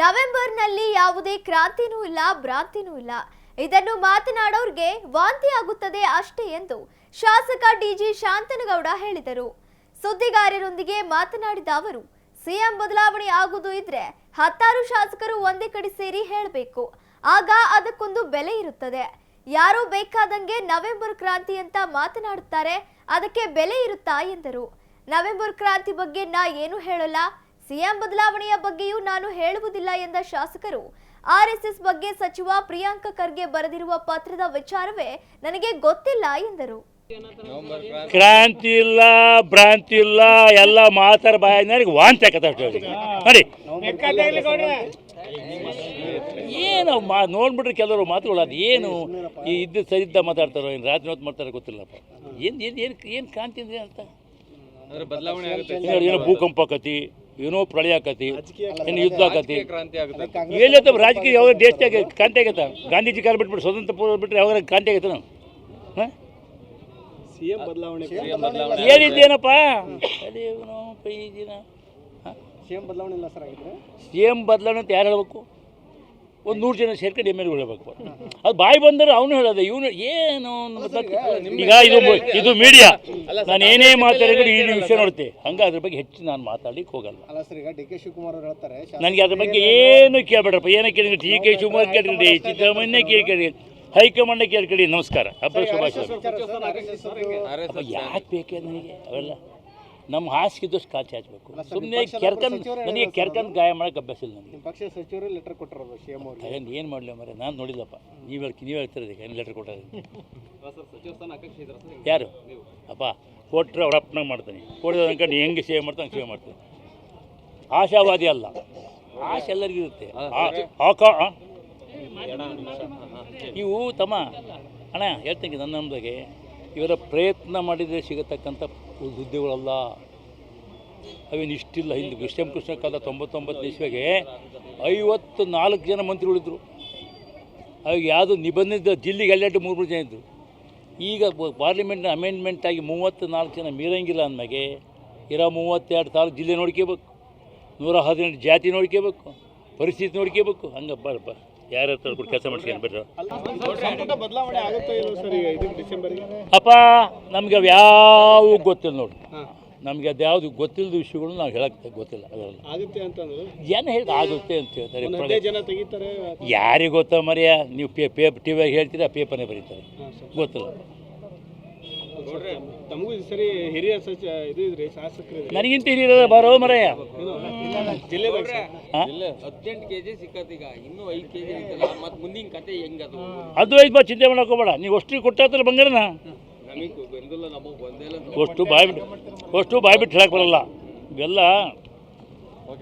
ನವೆಂಬರ್ನಲ್ಲಿ ಯಾವುದೇ ಕ್ರಾಂತಿನೂ ಇಲ್ಲ, ಭ್ರಾಂತಿನೂ ಇಲ್ಲ. ಇದನ್ನು ಮಾತನಾಡೋರ್ಗೆ ವಾಂತಿ ಆಗುತ್ತದೆ ಅಷ್ಟೇ ಎಂದು ಶಾಸಕ ಡಿಜಿ ಶಾಂತನಗೌಡ ಹೇಳಿದರು. ಸುದ್ದಿಗಾರರೊಂದಿಗೆ ಮಾತನಾಡಿದ ಅವರು, ಸಿಎಂ ಬದಲಾವಣೆ ಆಗುವುದು ಇದ್ರೆ ಹತ್ತಾರು ಶಾಸಕರು ಒಂದೇ ಕಡೆ ಸೇರಿ ಹೇಳಬೇಕು. ಆಗ ಅದಕ್ಕೊಂದು ಬೆಲೆ ಇರುತ್ತದೆ. ಯಾರೋ ಬೇಕಾದಂಗೆ ನವೆಂಬರ್ ಕ್ರಾಂತಿ ಅಂತ ಮಾತನಾಡುತ್ತಾರೆ, ಅದಕ್ಕೆ ಬೆಲೆ ಇರುತ್ತಾ ಎಂದರು. ನವೆಂಬರ್ ಕ್ರಾಂತಿ ಬಗ್ಗೆ ನಾ ಏನು ಹೇಳಲ್ಲ ಸಿಎಂ ಬದಲಾವಣೆಯ ಬಗ್ಗೆಯೂ ನಾನು ಹೇಳುವುದಿಲ್ಲ ಎಂದ ಶಾಸಕರು ಆರ್ಎಸ್ಎಸ್ ಬಗ್ಗೆ ಸಚಿವ ಪ್ರಿಯಾಂಕ ಖರ್ಗೆ ಬರೆದಿರುವ ಪತ್ರದ ವಿಚಾರವೇ ನನಗೆ ಗೊತ್ತಿಲ್ಲ ಎಂದರು. ಕ್ರಾಂತಿ ಇಲ್ಲ ಭ್ರಾಂತಿ ಇಲ್ಲ ಎಲ್ಲ ಮಾತಾರ ಬಾಯಿನವ್ರಿಗೆ ವಾಂತಿ ಆಗತ್ತೆ ನೋಡಿ. ಏನು ಮಾ ನೋಡ್ಬಿಟ್ರೆ ಕೆಲವರು ಮಾತುಗಳು ಅದು ಏನು ಈ ಇದ್ದು ಸರಿದ್ದ ಮಾತಾಡ್ತಾರೋ ಏನು ರಾತ್ರಿ ಹೊತ್ತು ಮಾಡ್ತಾರೋ ಗೊತ್ತಿಲ್ಲಪ್ಪ. ಏನು ಏನು ಏನು ಏನು ಕ್ರಾಂತಿ ಅಂದ್ರೆ ಅಂತ? ಅಂದ್ರೆ ಬದಲಾವಣೆ ಆಗುತ್ತೆ. ಏನೋ ಏನೋ ಭೂಕಂಪ ಆಕತಿ. ಏನೋ ಪ್ರಳಯ ಆಕತಿ ಏನು ಯುದ್ಧ ಆಕತಿ. ಕ್ರಾಂತಿ ಆಗುತ್ತೆ. ಎಲ್ಲತ್ತ ರಾಜಕೀಯ ಯಾವಾಗ ದೇಶದಾಗ ಕ್ರಾಂತಿ ಆಗತ್ತ? ಗಾಂಧೀಜಿ ಕಾಲ ಬಿಟ್ಬಿಟ್ಟು ಸ್ವತಂತ್ರ ಪೂರ್ವ ಬಿಟ್ಟರೆ ಯಾವಾಗ ಕ್ರಾಂತಿ ಆಗತ್ತ ನಾವು? ಹಾಂ? ಸಿಎಂ ಬದಲಾವಣೆ ಹೇಳಿದ್ದೇನಪ್ಪ ಅದೇ ಇವನು ಪೈ ದಿನ ಸಿಎಂ ಬದಲಾವಣೆ ಇಲ್ಲ ಸರ್ ಆಗಿದ್ರೆ ಸಿ ಎಂ ಬದಲಾವಣೆ ಅಂತ ಯಾರು ಹೇಳ್ಬೇಕು? ಒಂದು ನೂರು ಜನ ಸೇರ್ಕೊಂಡು ಎಂ ಎಲ್ ಹೇಳಬೇಕು ಅದು ಬಾಯಿ ಬಂದರೆ ಅವನು ಹೇಳೋದು ಇವನು ಏನು ಈಗ ಇದು ಇದು ಮೀಡಿಯಾ ನಾನು ಏನೇ ಮಾತಾಡಿದ್ರು ಈ ವಿಷಯ ನೋಡ್ತೆ. ಹಂಗೆ ಅದ್ರ ಬಗ್ಗೆ ಹೆಚ್ಚು ನಾನು ಮಾತಾಡ್ಲಿಕ್ಕೆ ಹೋಗಲ್ಲ. ಅಲ್ಲ ಸರ್ ಈಗ ಡಿ ಕೆ ಶಿವಕುಮಾರ್ ಅವರು ಹೇಳ್ತಾರೆ ನನಗೆ ಅದ್ರ ಬಗ್ಗೆ ಏನು ಕೇಳಬೇಡ್ರಪ್ಪ. ಏನಕ್ಕೆ ಕೇಳಿದ್ರೆ ಡಿ ಕೆ ಶಿವಕುಮಾರ್ ಕೇಳ್ರಿ ಸಿದ್ದರಾಮಯ್ಯ ಕೇಳ್ಕಡಿ ಹೈಕಮಾಂಡ್ ಕೇಳ್ಕಡಿ ನಮಸ್ಕಾರ. ಅಪ್ಪ ಶುಭಾಶಯ ಯಾಕೆ ಬೇಕೇ ನನಗೆ? ಅವೆಲ್ಲ ನಮ್ಮ ಹಾಸಿಗೆದಷ್ಟು ಕಾಚಿ ಹಚ್ಬೇಕು ಸುಮ್ಮನೆ ಕೆರ್ಕನ್ ನನಗೆ ಕೆರ್ಕನ್ ಗಾಯ ಮಾಡೋಕೆ ಅಭ್ಯಾಸ ಇಲ್ಲ ನನಗೆ. ಪಕ್ಷ ಪಕ್ಷದ ಸಚಿವರು ಲೆಟರ್ ಕೊಟ್ಟಿರೋದು ಅವ್ರಿಗೆ. ಏನು ಏನು ಮಾಡಲಿ ಮರೆ ನಾನು ನೋಡಿಲ್ಲಪ್ಪ. ನೀವು ಹೇಳ್ತೀನಿ ನೀವು ಹೇಳ್ತಿರೋದು ಏನು ಲೆಟರ್ ಕೊಟ್ಟರೆ ಯಾರು? ಅಪ್ಪ ಕೊಟ್ಟರೆ ಅವ್ರ ಅಪ್ಪನಾಗ ಮಾಡ್ತಾನೆ. ಕೊಡಿದ ಅನ್ಕೊಂಡು ಹೆಂಗೆ ಸೇವೆ ಮಾಡ್ತಾನೆ ಹಂಗೆ ಸೇವೆ ಮಾಡ್ತಾನೆ. ಆಶಾವಾದಿ ಅಲ್ಲ. ಆಶೆ ಎಲ್ಲರಿಗೂ ಇರುತ್ತೆ? ಇವು ತಮ್ಮ ಅಣ್ಣ ಹೇಳ್ತೀನಿ ನನ್ನ ನಮ್ಮದಾಗೆ ಇವರ ಪ್ರಯತ್ನ ಮಾಡಿದರೆ ಸಿಗತಕ್ಕಂಥ ಹುದ್ದೆಗಳಲ್ಲ ಅವೇನು ಇಷ್ಟಿಲ್ಲ. ಹಿಂದೆ ಕೃಷ್ಣ ಕೃಷ್ಣ ಕಾಲ ತೊಂಬತ್ತೊಂಬತ್ತು ಇಸ್ವಿಗೆ ಐವತ್ತು ನಾಲ್ಕು ಜನ ಮಂತ್ರಿಗಳಿದ್ರು. ಅವಾಗ ಯಾವುದು ನಿಬಂಧಿತ ಜಿಲ್ಲೆಗೆ ಎಲ್ಲೆಟ್ಟು ಮೂರು ಮೂರು ಜನ ಇದ್ದರು ಈಗ ಪಾರ್ಲಿಮೆಂಟ್ನ ಅಮೆಂಡ್ಮೆಂಟ್ ಆಗಿ ಮೂವತ್ತು ನಾಲ್ಕು ಜನ ಮೀರಂಗಿಲ್ಲ ಅಂದಮೇಲೆ ಇರೋ ಮೂವತ್ತೆರಡು ತಾಲೂಕು ಜಿಲ್ಲೆ ನೋಡ್ಕೋಬೇಕು. ನೂರ ಹದಿನೆಂಟು ಜಾತಿ ನೋಡ್ಕೋಬೇಕು. ಪರಿಸ್ಥಿತಿ ನೋಡ್ಕೋಬೇಕು. ಹಂಗೆ ಬರಪ್ಪ ಯಾರ ಕೂಡ ಕೆಲಸ ಮಾಡಿಸ್ಕೊಂಡು ಇದಕ್ಕೆ ಅಪ್ಪ ನಮಗೆ ಅವು ಯಾವ ಗೊತ್ತಿಲ್ಲ ನೋಡಿ. ನಮ್ಗೆ ಅದು ಅದ್ಯಾವುದು ಗೊತ್ತಿಲ್ಲದ ವಿಷಯಗಳು ನಾವು ಹೇಳಕ್ಕೆ ಗೊತ್ತಿಲ್ಲ ಅದರಲ್ಲಿ. ಆಗುತ್ತೆ ಅಂತಂದ್ರು ಹೇಳಿ ಆಗುತ್ತೆ ಅಂತ ಹೇಳ್ತಾರೆ ಜನ ತೆಗಿತಾರೆ ಯಾರಿಗೆ ಗೊತ್ತಾ ಮರೆಯ ನೀವು ಪೇ ಪೇಪ್ ಟಿ ವಿಯಾಗ ಹೇಳ್ತೀರಾ ಪೇಪರ್ನೇ ಬರೀತಾರೆ. ಗೊತ್ತಿಲ್ಲ. ತಮಗೂ ಈ ಸರಿ ಹಿರಿಯ ಸಚ ಇದು ಇದ್ರಿ ಶಾಸಕರು ನನಗಿಂತ ಹಿರಿಯರ ಬರೋ ಮರಯ್ಯ. ಜಿಲ್ಲೆದಾಗ ಹದಿನೆಂಟು ಕೆ ಜಿ ಸಿಕ್ಕತ್ತೀಗ ಇನ್ನೂ ಐದು ಕೆಜಿ ಐತಲ್ಲ ಮತ್ತೆ ಮುಂದಿನ ಕತೆ ಹೆಂಗದು? ಅದು ಐದು ಬಾ ಚಿಂತೆ ಮಾಡೋಕೋಬೇಡ ನೀವು ಅಷ್ಟು ಕೊಟ್ಟಾತ್ರ ಬಂಗಾರನ ನಮಗೆ ಬಂದಿಲ್ಲ ನಮಗೆ ಬಂದಿಲ್ಲ ಅಷ್ಟು ಬಾಯ್ಬಿಟ್ಟು ಅಷ್ಟು ಬಾಯ್ಬಿಟ್ಟು ಹೇಳಕ್ಕೆ ಬರಲ್ಲ. ಇವೆಲ್ಲ